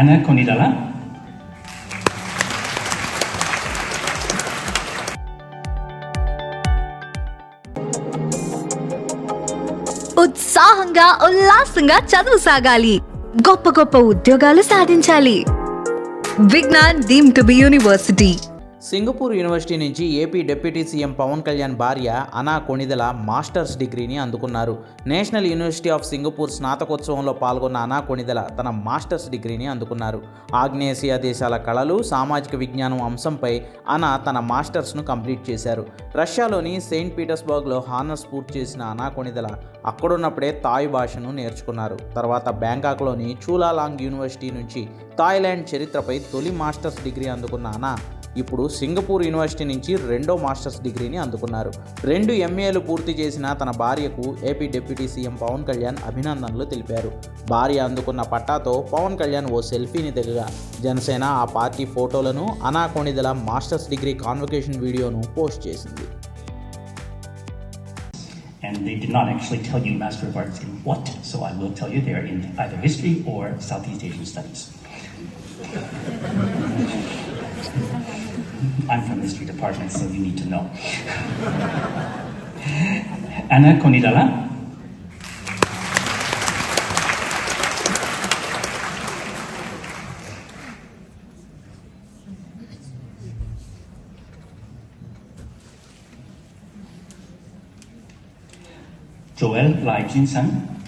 Ana Konidala. ఉత్సాహంగా ఉల్లాసంగా చదువు సాగాలి. గొప్ప గొప్ప ఉద్యోగాలు సాధించాలి. Vignan deem to be university. Singapore university నుంచి AP deputy CM Pawan Kalyan భార్య అనా కొణిదల మాస్టర్స్ డిగ్రీని అందుకున్నారు. నేషనల్ యూనివర్సిటీ ఆఫ్ సింగపూర్ స్నాతకోత్సవంలో పాల్గొన్న అనా కొణిదల తన మాస్టర్స్ డిగ్రీని అందుకున్నారు. ఆగ్నేసియా దేశాల కళలు సామాజిక విజ్ఞానం అంశంపై అనా తన మాస్టర్స్ను కంప్లీట్ చేశారు. రష్యాలోని సెయింట్ పీటర్స్బర్గ్లో హానర్స్ పూర్తి చేసిన అనా కొణిదల అక్కడున్నప్పుడే తాయ్ భాషను నేర్చుకున్నారు. తర్వాత బ్యాంకాక్లోని చూలాలాంగ్ యూనివర్సిటీ నుంచి థాయిలాండ్ చరిత్రపై తొలి మాస్టర్స్ డిగ్రీ అందుకున్న అనా ఇప్పుడు సింగపూర్ యూనివర్సిటీ నుంచి రెండో మాస్టర్స్ డిగ్రీని అందుకున్నారు. రెండు ఎంఏలు పూర్తి చేసిన తన భార్యకు AP deputy CM Pawan Kalyan అభినందనలు తెలిపారు. భార్య అందుకున్న పట్టాతో పవన్ కళ్యాణ్ ఓ సెల్ఫీని దిగగా. జనసేన ఆ పార్టీ ఫోటోలను అనాకొణిదల మాస్టర్స్ డిగ్రీ కాన్వకేషన్ వీడియోను పోస్ట్ చేసింది. And they did not actually tell you Master of Arts in what, so I will tell you they're in either history or Southeast Asian studies. I'm from the history department, so you need to know. Ana Konidala. Joel Lai Jin Sang.